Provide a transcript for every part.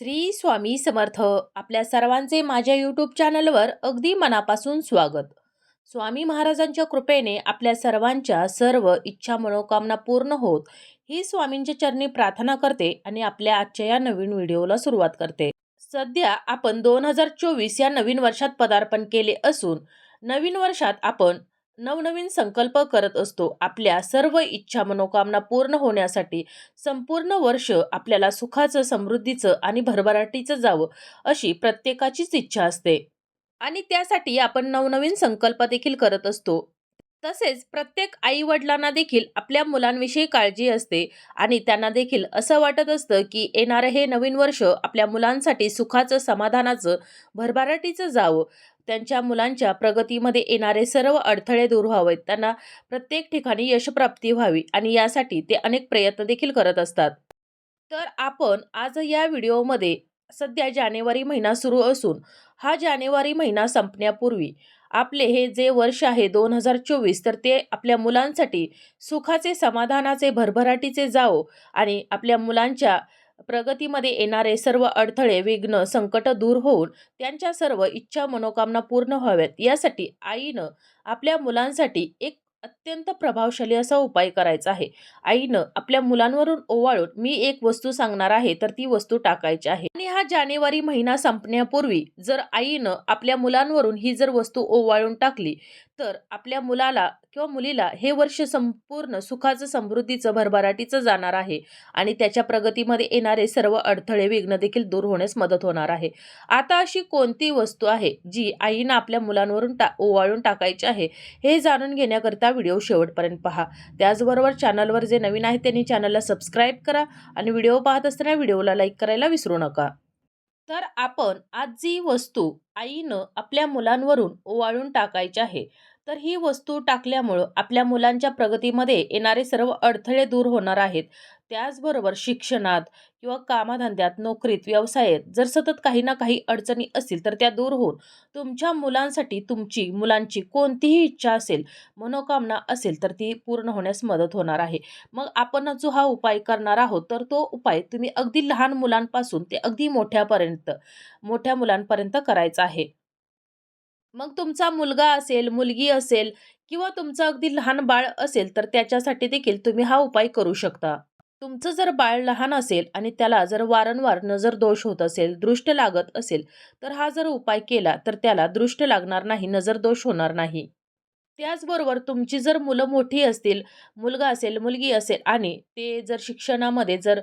श्री स्वामी समर्थ आपल्या सर्वांचे माझ्या यूट्यूब चॅनलवर अगदी मनापासून स्वागत. स्वामी महाराजांच्या कृपेने आपल्या सर्वांच्या सर्व इच्छा मनोकामना पूर्ण होत ही स्वामींच्या चरणी प्रार्थना करते आणि आपल्या आजच्या या नवीन व्हिडिओला सुरुवात करते. सध्या आपण दोन हजार चोवीस या नवीन वर्षात पदार्पण केले असून नवीन वर्षात आपण नवनवीन संकल्प करत असतो. आपल्या सर्व इच्छा मनोकामना पूर्ण होण्यासाठी संपूर्ण वर्ष आपल्याला सुखाचं समृद्धीचं आणि भरभराटीचं जावं अशी प्रत्येकाचीच इच्छा असते. आणि त्यासाठी आपण नवनवीन संकल्प देखील करत असतो. तसेच प्रत्येक आई वडिलांना देखील आपल्या मुलांविषयी काळजी असते आणि त्यांना देखील असं वाटत असतं की येणारं हे नवीन वर्ष आपल्या मुलांसाठी सुखाचं समाधानाचं भरभराटीचं जावं. त्यांच्या मुलांच्या प्रगतीमध्ये येणारे सर्व अडथळे दूर व्हावेत. त्यांना प्रत्येक ठिकाणी यशप्राप्ती व्हावी आणि यासाठी ते अनेक प्रयत्न देखील करत असतात. तर आपण आज या व्हिडिओमध्ये सध्या जानेवारी महिना सुरू असून हा जानेवारी महिना संपण्यापूर्वी आपले हे जे वर्ष आहे दोन हजार चोवीस तर ते आपल्या मुलांसाठी सुखाचे समाधानाचे भरभराटीचे जावो आणि आपल्या मुलांच्या प्रगतीमध्ये येणारे सर्व अडथळे विघ्न संकट दूर होऊन त्यांच्या सर्व इच्छा मनोकामना पूर्ण व्हाव्यात. यासाठी आईनं आपल्या मुलांसाठी एक अत्यंत प्रभावशाली असा उपाय करायचा आहे. आईनं आपल्या मुलांवरून ओवाळून मी एक वस्तू सांगणार आहे तर ती वस्तू टाकायची आहे. आणि हा जानेवारी महिना संपण्यापूर्वी जर आईनं आपल्या मुलांवरून ही जर वस्तू ओवाळून टाकली तर आपल्या मुलाला किंवा मुलीला हे वर्ष संपूर्ण सुखाचं समृद्धीचं भरभराटीचं जाणार आहे. आणि त्याच्या प्रगतीमध्ये येणारे सर्व अडथळे विघ्न देखील दूर होण्यास मदत होणार आहे. आता अशी कोणती वस्तू आहे जी आईनं आपल्या मुलांवरून टा ओवाळून टाकायची आहे हे जाणून घेण्याकरिता व्हिडिओ शेवटपर्यंत पहा. त्याचबरोबर चॅनलवर जे नवीन आहेत त्यांनी चॅनलला सबस्क्राईब करा आणि व्हिडिओ पाहत असताना व्हिडिओला लाईक करायला विसरू नका. तर आपण आज जी वस्तू आईनं आपल्या मुलांवरून ओवाळून टाकायची आहे. तर ही वस्तू टाकल्यामुळं आपल्या मुलांच्या प्रगतीमध्ये येणारे सर्व अडथळे दूर होणार आहेत. त्याचबरोबर शिक्षणात किंवा कामाधंद्यात नोकरीत व्यवसायात जर सतत काही ना काही अडचणी असतील तर त्या दूर होऊन तुमच्या मुलांसाठी तुमची मुलांची कोणतीही इच्छा असेल मनोकामना असेल तर ती पूर्ण होण्यास मदत होणार आहे. मग आपण जो हा उपाय करणार आहोत तर तो उपाय तुम्ही अगदी लहान मुलांपासून ते अगदी मोठ्यापर्यंत मोठ्या मुलांपर्यंत करायचा आहे. मग तुमचा मुलगा असेल मुलगी असेल किंवा तुमचं अगदी लहान बाळ असेल तर त्याच्यासाठी देखील तुम्ही हा उपाय करू शकता. तुमचं जर बाळ लहान असेल आणि त्याला जर वारंवार नजर दोष होत असेल दृष्ट लागत असेल तर हा जर उपाय केला तर त्याला दृष्ट लागणार नाही नजर दोष होणार नाही. त्याचबरोबर तुमची जर मुलं मोठी असतील मुलगा असेल मुलगी असेल आणि ते जर शिक्षणामध्ये जर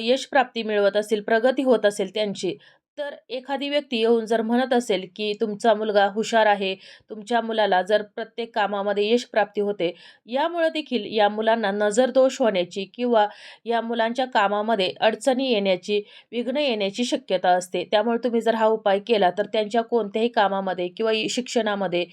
यशप्राप्ती मिळवत असेल प्रगती होत असेल त्यांची तर एखादी व्यक्ती येऊन जर म्हणत असेल की तुमचा मुलगा हुशार आहे तुमच्या मुलाला जर प्रत्येक कामामध्ये यश प्राप्ती होते यामुळे देखील या मुलांना नजर दोष होण्याची किंवा या मुलांच्या कामामध्ये अडचणी येण्याची विघ्न येण्याची शक्यता असते. त्यामुळे तुम्ही जर हा उपाय केला तर त्यांच्या कोणत्याही कामामध्ये किंवा शिक्षणामध्ये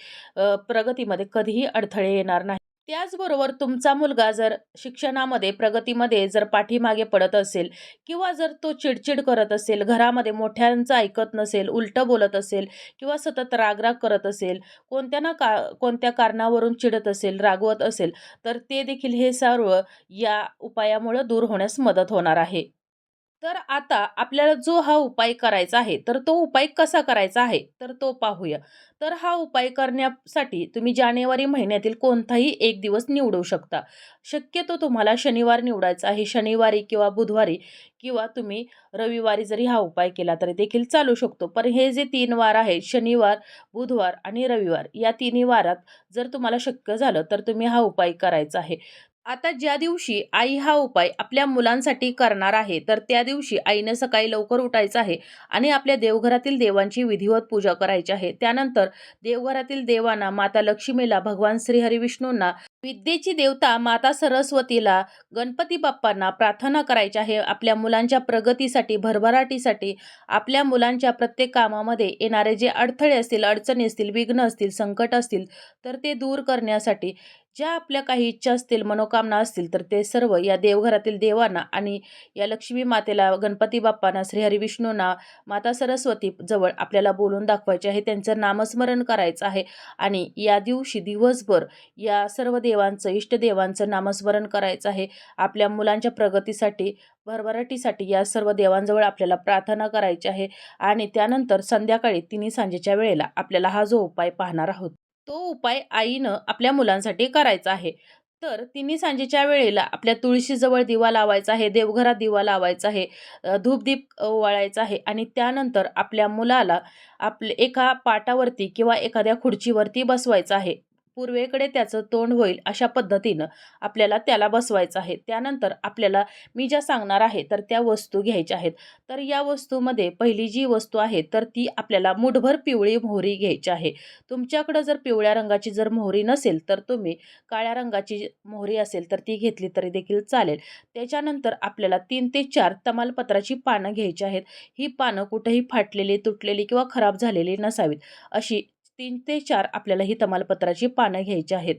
प्रगतीमध्ये कधीही अडथळे येणार नाही. त्याचबरोबर तुमचा मुलगा जर शिक्षणामध्ये प्रगतीमध्ये जर पाठीमागे पडत असेल किंवा जर तो चिडचिड करत असेल घरामध्ये मोठ्यांचं ऐकत नसेल उलटं बोलत असेल किंवा सतत रागराग करत असेल कोणत्या ना का कोणत्या कारणावरून चिडत असेल रागवत असेल तर ते देखील हे सर्व या उपायामुळं दूर होण्यास मदत होणार आहे. तर आता आपल्याला जो हा उपाय करायचा आहे तर तो उपाय कसा करायचा आहे तर तो पाहूया. तर हा उपाय करण्यासाठी तुम्ही जानेवारी महिन्यातील कोणताही एक दिवस निवडू शकता. शक्यतो तुम्हाला शनिवार निवडायचा आहे. शनिवारी किंवा बुधवारी किंवा तुम्ही रविवारी जरी हा उपाय केला तरी देखील चालू शकतो. पण हे जे तीन वार आहेत शनिवार बुधवार आणि रविवार या तिन्ही वारात जर तुम्हाला शक्य झालं तर तुम्ही हा उपाय करायचा आहे. आता ज्या दिवशी आई हा उपाय आपल्या मुलांसाठी करणार आहे तर त्या दिवशी आईनं सकाळी लवकर उठायचं आहे आणि आपल्या देवघरातील देवांची विधिवत पूजा करायची आहे. त्यानंतर देवघरातील देवांना माता लक्ष्मीला भगवान श्रीहरी विष्णूंना विद्येची देवता माता सरस्वतीला गणपती बाप्पांना प्रार्थना करायची आहे. आपल्या मुलांच्या प्रगतीसाठी भरभराटीसाठी आपल्या मुलांच्या प्रत्येक कामामध्ये येणारे जे अडथळे असतील अडचणी असतील विघ्न असतील संकट असतील तर ते दूर करण्यासाठी ज्या आपल्या काही इच्छा असतील मनोकामना असतील तर ते सर्व या देवघरातील देवांना आणि या लक्ष्मी मातेला गणपती बाप्पांना श्रीहरी विष्णूंना माता सरस्वती जवळ आपल्याला बोलून दाखवायचे आहे. त्यांचं नामस्मरण करायचं आहे आणि या दिवशी दिवसभर या सर्व देवांचं इष्टदेवांचं नामस्मरण करायचं आहे. आपल्या मुलांच्या प्रगतीसाठी भरभराटीसाठी या सर्व देवांजवळ आपल्याला प्रार्थना करायची आहे आणि त्यानंतर संध्याकाळी तिन्ही सांजेच्या वेळेला आपल्याला हा जो उपाय पाहणार आहोत. तो उपाय आईनं आपल्या मुलांसाठी करायचा आहे. तर तिन्ही सांजेच्या वेळेला आपल्या तुळशीजवळ दिवा लावायचा आहे देवघरात दिवा लावायचा आहे धूपदीप ओवाळायचा आहे आणि त्यानंतर आपल्या मुलाला आपले एका पाटावरती किंवा एखाद्या खुर्चीवरती बसवायचं आहे. पूर्वेकडे त्याचं तोंड होईल अशा पद्धतीनं आपल्याला त्याला बसवायचं आहे. त्यानंतर आपल्याला मी ज्या सांगणार आहे तर त्या वस्तू घ्यायच्या आहेत. तर या वस्तूमध्ये पहिली जी वस्तू आहे तर ती आपल्याला मुठभर पिवळी मोहरी घ्यायची आहे. तुमच्याकडं जर पिवळ्या रंगाची जर मोहरी नसेल तर तुम्ही काळ्या रंगाची मोहरी असेल तर ती घेतली तरी देखील चालेल. त्याच्यानंतर आपल्याला तीन ते चार तमालपत्राची पानं घ्यायची आहेत. ही पानं कुठेही फाटलेली तुटलेली किंवा खराब झालेली नसावीत. अशी तीन ते चार आपल्याला ही तमालपत्राची पानं घ्यायची आहेत.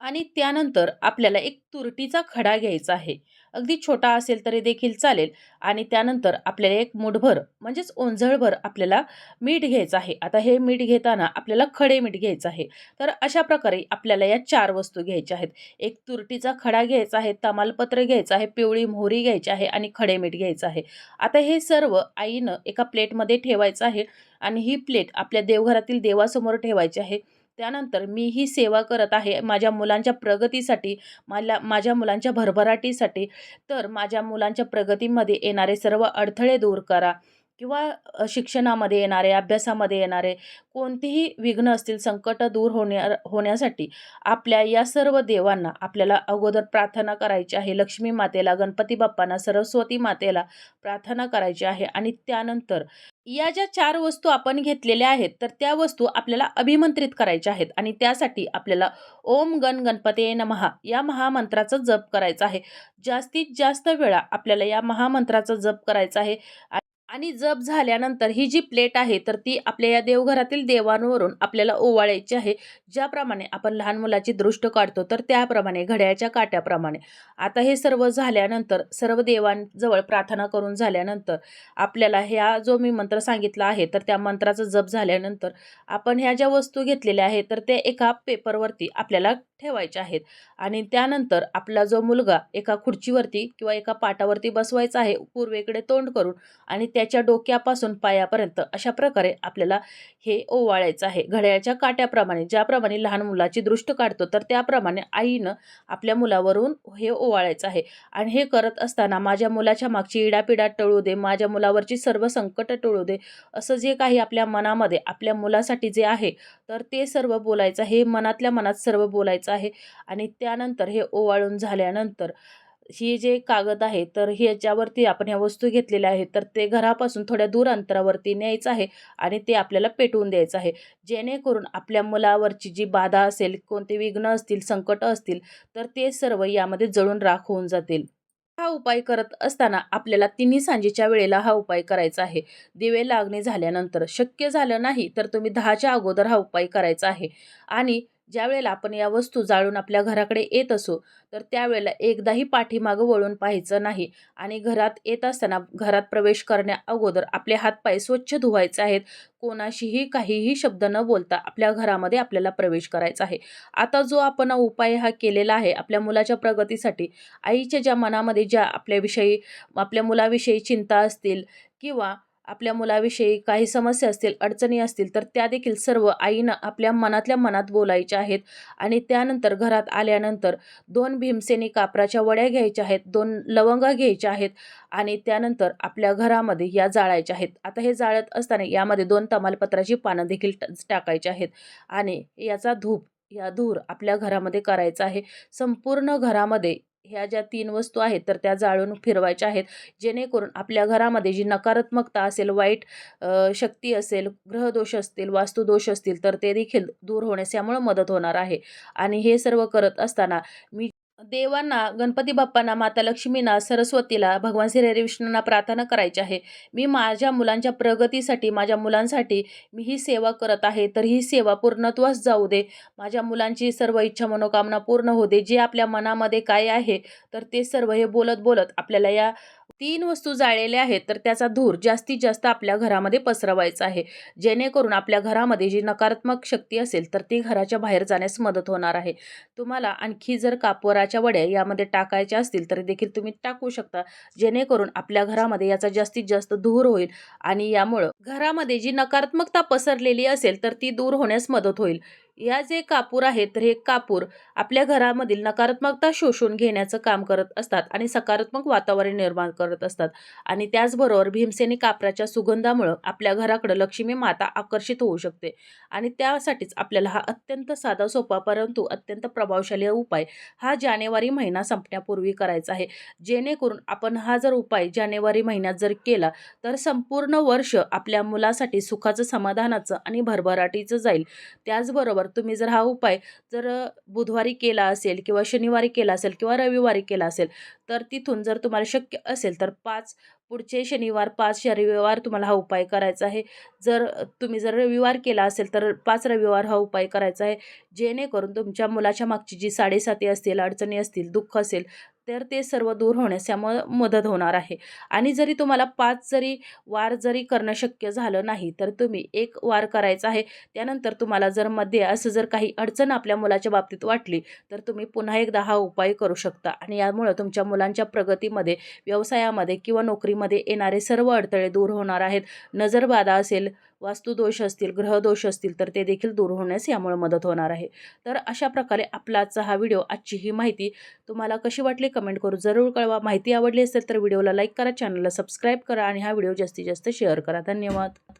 आणि त्यानंतर आपल्याला एक तुरटीचा खडा घ्यायचा आहे. अगदी छोटा असेल तरी देखील चालेल. आणि त्यानंतर आपल्याला एक मुठभर म्हणजेच ओंझळभर आपल्याला मीठ घ्यायचं आहे. आता हे मीठ घेताना आपल्याला खडे मीठ घ्यायचं आहे. तर अशा प्रकारे आपल्याला या चार वस्तू घ्यायच्या आहेत. एक तुरटीचा खडा घ्यायचा आहे तमालपत्र घ्यायचं आहे पिवळी मोहरी घ्यायची आहे आणि खडे मीठ घ्यायचं आहे. आता हे सर्व आईनं एका प्लेटमध्ये ठेवायचं आहे आणि ही प्लेट आपल्या देवघरातील देवासमोर ठेवायची आहे. त्यानंतर मी ही सेवा करत आहे माझ्या मुलांच्या प्रगतीसाठी मला माझ्या मुलांच्या भरभराटीसाठी. तर माझ्या मुलांच्या प्रगतीमध्ये येणारे सर्व अडथळे दूर करा. किंवा शिक्षणामध्ये येणारे अभ्यासामध्ये येणारे कोणतीही विघ्न असतील संकट दूर होण्या होण्यासाठी आपल्या या सर्व देवांना आपल्याला अगोदर प्रार्थना करायची आहे. लक्ष्मी मातेला गणपती बाप्पांना सरस्वती मातेला प्रार्थना करायची आहे आणि त्यानंतर या ज्या चार वस्तू आपण घेतलेल्या आहेत तर त्या वस्तू आपल्याला अभिमंत्रित करायच्या आहेत आणि त्यासाठी आपल्याला ओम गण गणपते नमहा या महामंत्राचा जप करायचा आहे. जास्तीत जास्त वेळा आपल्याला या महामंत्राचा जप करायचा आहे. आणि जप झाल्यानंतर ही जी प्लेट आहे तर ती आपल्या या देवघरातील देवांवरून आपल्याला ओवाळायची आहे. ज्याप्रमाणे आपण लहान मुलाची दृष्ट काढतो तर त्याप्रमाणे घड्याळ्याच्या काट्याप्रमाणे. आता हे सर्व झाल्यानंतर सर्व देवांजवळ प्रार्थना करून झाल्यानंतर आपल्याला ह्या जो मी मंत्र सांगितला आहे तर त्या मंत्राचा जप झाल्यानंतर आपण ह्या ज्या वस्तू घेतलेल्या आहेत तर ते एका पेपरवरती आपल्याला ठेवायच्या आहेत. आणि त्यानंतर आपला जो मुलगा एका खुर्चीवरती किंवा एका पाटावरती बसवायचा आहे पूर्वेकडे तोंड करून आणि त्या त्याच्या डोक्यापासून पायापर्यंत अशा प्रकारे आपल्याला हे ओवाळायचं आहे. घड्याळ्याच्या काट्याप्रमाणे ज्याप्रमाणे लहान मुलाची दृष्ट काढतो तर त्याप्रमाणे आईनं आपल्या मुलावरून हे ओवाळायचं आहे. आणि हे करत असताना माझ्या मुलाच्या मागची इडापिडा टळू दे माझ्या मुलावरची सर्व संकट टळू दे असं जे काही आपल्या मनामध्ये आपल्या मुलासाठी जे आहे तर ते सर्व बोलायचं हे मनातल्या मनात सर्व बोलायचं आहे. आणि त्यानंतर हे ओवाळून झाल्यानंतर ही जे कागद आहे तर ह्याच्यावरती आपण ह्या वस्तू घेतलेल्या आहेत तर ते घरापासून थोड्या दूर अंतरावरती न्यायचं आहे आणि ते आपल्याला पेटवून द्यायचं आहे. जेणेकरून आपल्या मुलावरची जी बाधा असेल कोणते विघ्न असतील संकट असतील तर ते सर्व यामध्ये जळून राख होऊन जातील. हा उपाय करत असताना आपल्याला तिन्ही सांजेच्या वेळेला हा उपाय करायचा आहे. दिवे लागणे झाल्यानंतर शक्य झालं नाही तर तुम्ही दहाच्या अगोदर हा उपाय करायचा आहे. आणि ज्या वेळेला आपण या वस्तू जाळून आपल्या घराकडे येत असू तर त्यावेळेला एकदाही पाठीमागं वळून पाहायचं नाही. आणि घरात येत असताना घरात प्रवेश करण्या अगोदर आपले हातपाय स्वच्छ धुवायचे आहेत. कोणाशीही काहीही शब्द न बोलता आपल्या घरामध्ये आपल्याला प्रवेश करायचा आहे. आता जो आपण उपाय हा केलेला आहे आपल्या मुलाच्या प्रगतीसाठी आईच्या ज्या मनामध्ये ज्या आपल्याविषयी आपल्या मुलाविषयी चिंता असतील किंवा आपल्या मुलाविषयी काही समस्या असतील अडचणी असतील तर त्या देखील सर्व आईनं आपल्या मनातल्या मनात बोलायच्या आहेत. आणि त्यानंतर घरात आल्यानंतर दोन भीमसेनी कापराच्या वड्या घ्यायच्या आहेत दोन लवंगा घ्यायच्या आहेत आणि त्यानंतर आपल्या घरामध्ये या जाळायच्या आहेत. आता हे जाळत असताना यामध्ये दोन तमालपत्राची पानं देखील टाकायची आहेत. आणि याचा धूप या धूर आपल्या घरामध्ये करायचा आहे. संपूर्ण घरामध्ये ह्या ज्या तीन वस्तू आहेत तर त्या जाळून फिरवायच्या आहेत. जेणेकरून आपल्या घरामध्ये जी नकारात्मकता असेल वाईट शक्ती असेल ग्रहदोष असतील वास्तुदोष असतील तर ते देखील दूर होण्यास यामुळे मदत होणार आहे. आणि हे सर्व करत असताना मी देवांना गणपती बाप्पांना माता लक्ष्मींना सरस्वतीला भगवान श्री हरी विष्णूंना प्रार्थना करायची आहे. मी माझ्या मुलांच्या प्रगतीसाठी माझ्या मुलांसाठी मी ही सेवा करत आहे. तर ही सेवा पूर्णत्वास जाऊ दे. माझ्या मुलांची सर्व इच्छा मनोकामना पूर्ण होऊ दे. जे आपल्या मनामध्ये काय आहे तर ते सर्व हे बोलत बोलत आपल्याला या तीन वस्तू जाळलेल्या आहेत तर त्याचा धूर जास्तीत जास्त आपल्या घरामध्ये पसरवायचा आहे. जेणेकरून आपल्या घरामध्ये जी नकारात्मक शक्ती असेल तर ती घराच्या बाहेर जाण्यास मदत होणार आहे. तुम्हाला आणखी जर कापराच्या वड्या यामध्ये टाकायच्या असतील तर देखील तुम्ही टाकू शकता. जेणेकरून आपल्या घरामध्ये याचा जास्तीत जास्त धूर होईल आणि यामुळं घरामध्ये जी नकारात्मकता पसरलेली असेल तर ती दूर होण्यास मदत होईल. या जे कापूर आहेत तर हे कापूर आपल्या घरामधील नकारात्मकता शोषून घेण्याचं काम करत असतात आणि सकारात्मक वातावरण निर्माण करत असतात. आणि त्याचबरोबर भीमसेनी कापराच्या सुगंधामुळं आपल्या घराकडं लक्ष्मी माता आकर्षित होऊ शकते. आणि त्यासाठीच आपल्याला हा अत्यंत साधा सोपा परंतु अत्यंत प्रभावशाली उपाय हा जानेवारी महिना संपण्यापूर्वी करायचा आहे. जेणेकरून आपण हा जर उपाय जानेवारी महिन्यात जर केला तर संपूर्ण वर्ष आपल्या मुलासाठी सुखाचं समाधानाचं आणि भरभराटीचं जाईल. त्याचबरोबर तुम्ही जर हा उपाय जर बुधवारी केला असेल किंवा शनिवारी केला असेल किंवा रविवारी केला असेल तर तिथून जर तुम्हाला शक्य असेल तर पाच पुढचे शनिवार पाच रविवार तुम्हाला हा उपाय करायचा आहे. जर तुम्ही जर रविवार केला असेल तर पाच रविवार हा उपाय करायचा आहे. जेणेकरून तुमच्या मुलाच्या मागची जी साडेसाती असतील अडचणी असतील दुःख असेल तर ते सर्व दूर होण्यास यामुळे मदत होणार आहे. आणि जरी तुम्हाला पाच जरी वार जरी करणं शक्य झालं नाही तर तुम्ही एक वार करायचा आहे. त्यानंतर तुम्हाला जर मध्ये असं जर काही अडचण आपल्या मुलाच्या बाबतीत वाटली तर तुम्ही पुन्हा एकदा हा उपाय करू शकता. आणि यामुळं तुमच्या मुलांच्या प्रगतीमध्ये व्यवसायामध्ये किंवा नोकरीमध्ये येणारे सर्व अडथळे दूर होणार आहेत. नजरबाधा असेल वास्तुदोष असतील ग्रहदोष असतील तर ते देखील दूर होण्यास यामुळे मदत होणार आहे. तर अशा प्रकारे आपला आजचा हा व्हिडिओ आजची ही माहिती तुम्हाला कशी वाटली कमेंट करू जरूर कळवा. माहिती आवडली असेल तर व्हिडिओला लाईक करा चॅनलला सबस्क्राईब करा आणि हा व्हिडिओ जास्तीत जास्त शेअर करा. धन्यवाद.